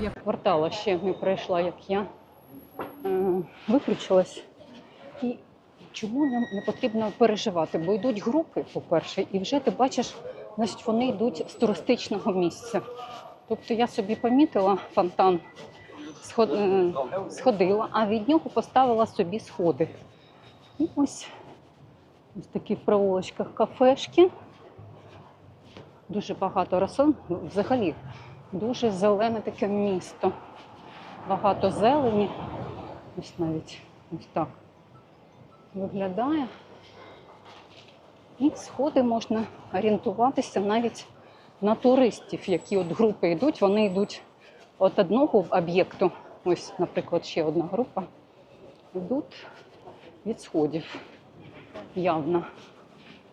Я квартала ще не пройшла, як я е, виключилась. І чому нам не потрібно переживати? Бо йдуть групи, по-перше, і вже ти бачиш, значить, вони йдуть з туристичного місця. Тобто я собі помітила фонтан, е, сходила, а від нього поставила собі сходи. І ось, ось такі в провулочках кафешки. Дуже багато рослин. Взагалі дуже зелене таке місто. Багато зелені. Ось навіть ось так виглядає. І сходи можна орієнтуватися навіть на туристів, які от групи йдуть, вони йдуть від одного об'єкту. Ось, наприклад, ще одна група. Йдуть від сходів. Явно.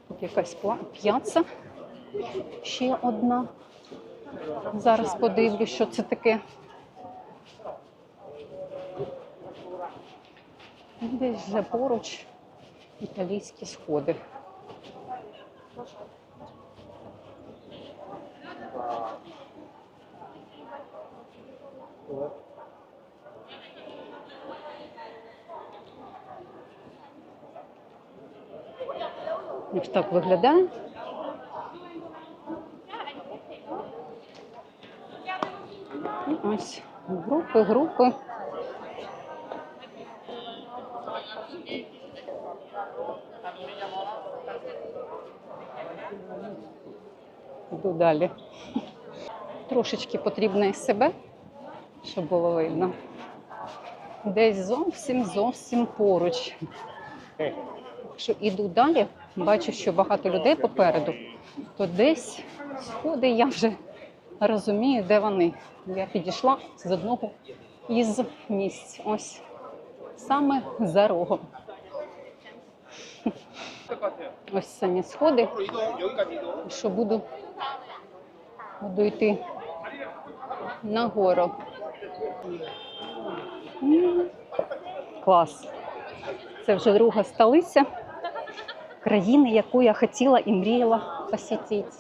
Тут якась п'яца. Ще одна. Зараз подивлюсь, що це таке. Десь вже поруч італійські сходи. Ось так виглядає. Ось групи, групи. Йду далі. Трошечки потрібно із себе, щоб було видно. Десь зовсім зовсім поруч. Якщо іду далі, бачу, що багато людей попереду, то десь сходи я вже розумію, де вони. Я підійшла з одного із місць. Ось саме за рогом. Ось самі сходи. Що буду, буду йти нагору. Клас. Це вже друга столиця країни, яку я хотіла і мріяла посітити.